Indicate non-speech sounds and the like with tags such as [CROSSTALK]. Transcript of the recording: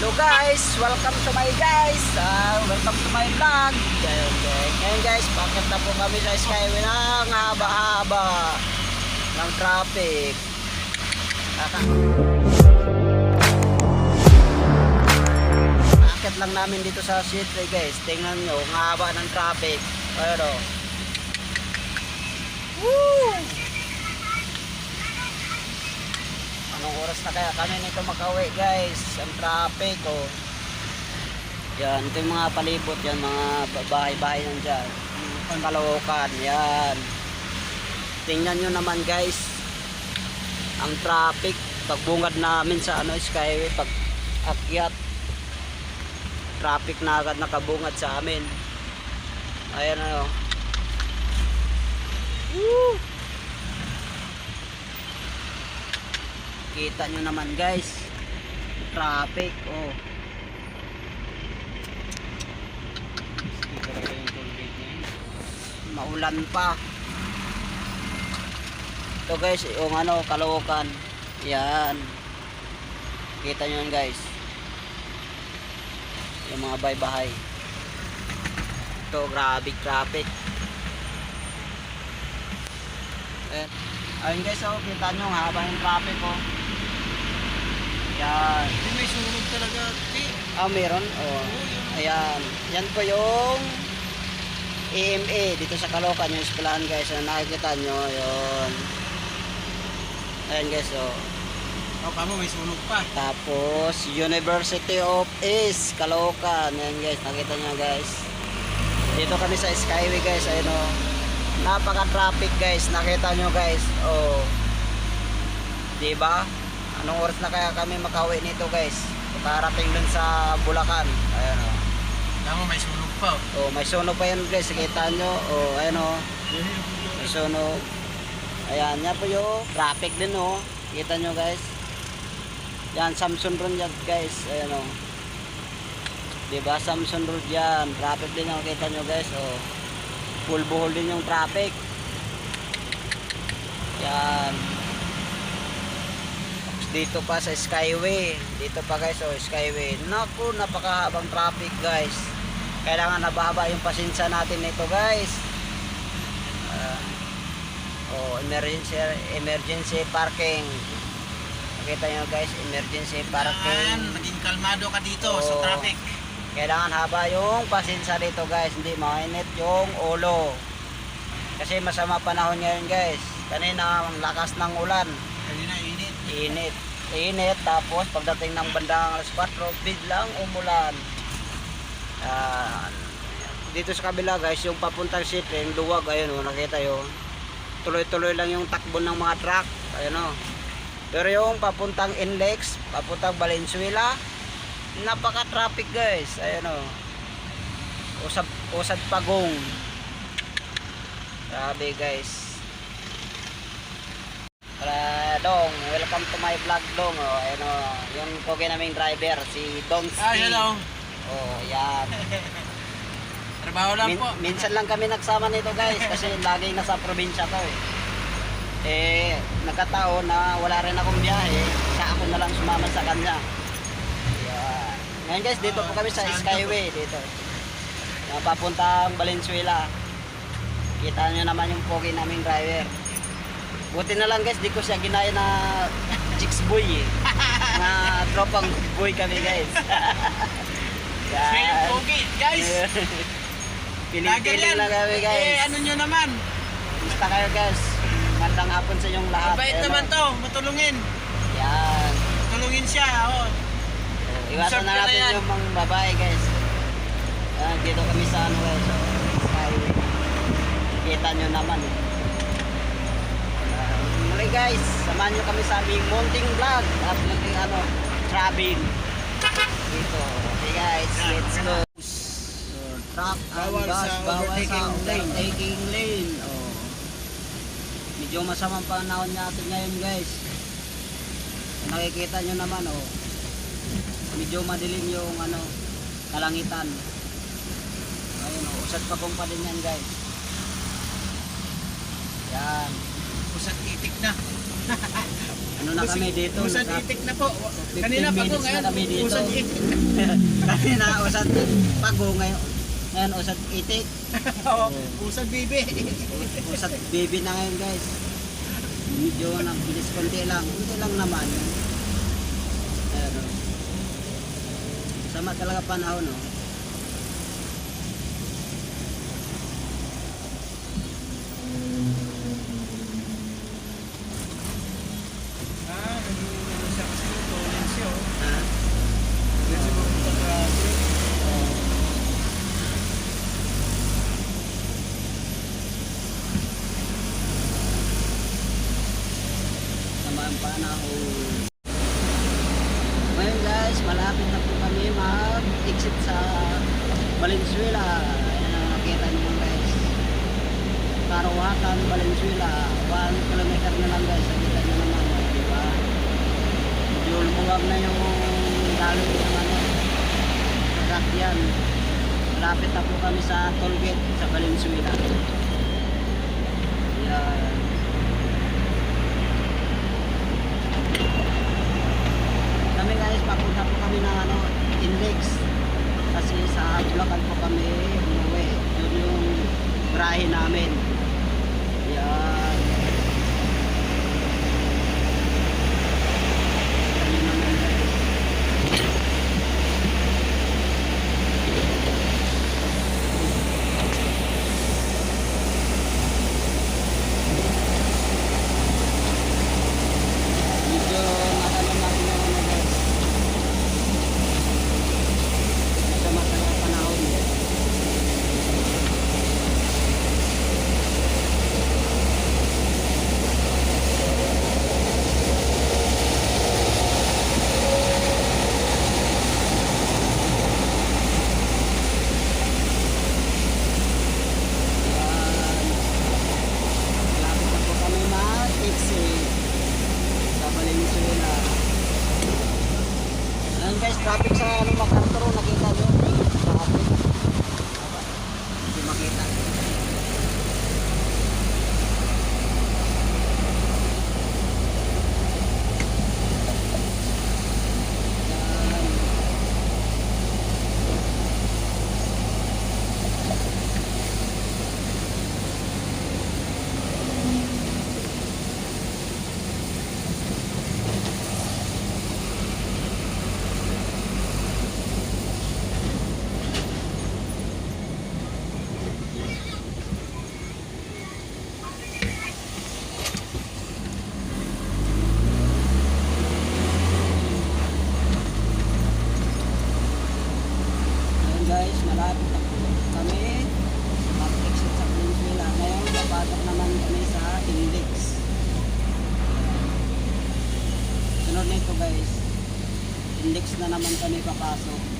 Hello guys, welcome to my guys. Ah, welcome to my vlog. Ngayon, ngayon guys, bakit na po kami sa Skyway ng haba-haba ng traffic. Kaka Akit lang namin dito sa Sitway guys. Tingnan nyo, ang haba ng traffic. Ayun o. Woo! Anong oras na kaya kami nito makauwi guys? Ang traffic oh. Yan, ito yung mga palibot yan, mga ba- bahay-bahay yan dyan. Ang Kalawakan, yan. Tingnan nyo naman guys. Ang traffic, pagbungad namin sa ano, Skyway, pag akyat. Traffic na agad nakabungad sa amin. Ayan ano. Woo! Kita nyo naman guys. Traffic, oh. Maulan pa. Ito guys, yung ano, Caloocan. Yan. Kita nyo yan guys. Yung mga bahay-bahay. Ito, grabe traffic. Ayan. Ayun guys, oh, kita nyo haba ng traffic, oh. Yan. Hindi may sunog talaga. Di. Ah, meron? Oh. Ayan. Yan po yung EMA dito sa Caloocan, yung eskwelahan guys. Ano nakikita nyo, yun. Ayan guys, oh. Oh, kamo may sunog pa. Tapos, University of East, Caloocan. Ayan guys, nakita nyo guys. Dito kami sa Skyway guys, ayun oh. Napaka-traffic guys, nakita nyo guys. Oh. 'Di ba? Anong oras na kaya kami makauwi nito guys? Parating dun sa Bulacan. Ayan oh. Kamo may sunog pa. Oh, oh. may sunog pa yan guys, kita nyo. Oh, ayan oh. May sunog. Ayan, yan po yung traffic din oh. Kita nyo guys. Yan, Samson Road yan guys. Ayan oh. Diba, Samson Road yan. Traffic din oh, kita nyo guys. Oh. Full buhol din yung traffic. Yan. Dito pa sa Skyway. Dito pa guys, oh, Skyway. Naku, napakahabang traffic guys. Kailangan nababa yung pasensya natin nito guys. Ah, oh, emergency emergency parking. Nakita nyo guys, emergency parking. Yan, maging kalmado ka dito sa Oo. traffic. Kailangan haba yung pasensya dito guys, hindi mainit yung ulo. Kasi masama panahon ngayon guys. Kanina ang lakas ng ulan, Kanina init. init. Tapos pagdating ng bandang alas 4, biglang umulan. Ah, dito sa kabila guys, yung papuntang yung luwag, ayun oh, nakita yun. Tuloy-tuloy lang yung takbo ng mga truck, ayun oh. Pero yung papuntang Inlex, papuntang Valenzuela, napaka-traffic guys. Ayun oh. Usad, usad pagong. Grabe guys. Dong, welcome to my vlog Dong. Oh, ayun oh. Yung pogi naming driver, si Dong Ah, hello. Oh, yan. [LAUGHS] Trabaho lang Min- po. minsan lang kami nagsama nito guys kasi laging nasa probinsya to eh. Eh, nagkataon na wala rin akong biyahe, sa ako na lang sumama sa kanya. Yan. Ngayon guys, dito po kami sa? Skyway dito. Na papuntang Valenzuela. Kita nyo naman yung pogi naming driver. Buti na lang guys, di ko siya ginaya na chicks boy eh. [LAUGHS] na tropang boy kami guys. [LAUGHS] Yung pogi, guys. [LAUGHS] Piling-piling lang kami guys. Eh, ano nyo naman? Basta kayo guys. Magandang hapon sa inyong lahat. Mabait Ayan, naman oh. to. Matulungin. Yan. Tulungin siya. Oh. Oh, Iwasan na na natin yung mga babae guys. Yan, dito kami sa ano guys. So. Kita nyo naman. eh. Guys, samahan nyo kami sa aming mounting vlog at munting ano, travel. Dito. Okay guys, let's go. Truck and bus, bawal sa lane. overtaking lane. Oh. Medyo masamang panahon natin ngayon guys. Nakikita nyo naman oh. Medyo madilim yung ano, kalangitan. Ayun oh, usad pa kong pa din yan guys. Yan. Pusat itik na. [LAUGHS] Ano na kami dito? Nasa- itik na po. 15 Kanina pa po ngayon. kami dito. Usad itik. [LAUGHS] Kanina usad pago ngayon. Ngayon usad itik. [LAUGHS] Oo, Usad bibi. Usad baby na ngayon guys. Medyo nagbilis konti lang. Konti lang naman. Pero sama talaga panahon no. Ah, nag-ano siya kasi ito. Yan siya. oh. Ha? Yan siguro ito traffic. Sama ang panahon. Ngayon guys, malapit na po kami mag-exit sa Valenzuela. Nakita niyo guys. Karawatan, Valenzuela. 1 kilometer na lang guys. Nakita niyo naman. oh, Di ba? Medyo lumuwag na yung daloy ng ano. Sasakyan. Malapit na po kami sa toll gate sa Valenzuela. Yan. Kami guys, papunta po kami ng ano, index. Kasi sa Bulacan po kami umuwi. Yun yung brahe namin. Yan. Ayun naman guys. Medyo nakano natin yung ano guys. Masama talaga panahon eh. Yan. Malapit na po kami mag-exit sa Valenzuela. Ayan guys, traffic sa ano, MacArthur, oh, nakita nyo? Traffic. Hindi makita. Ayan. Ayan guys, malapit na po kami mag-exit sa Valenzuela. Ngayon, papasok naman kami sa index. Sunod nito guys, index na naman kami papasok.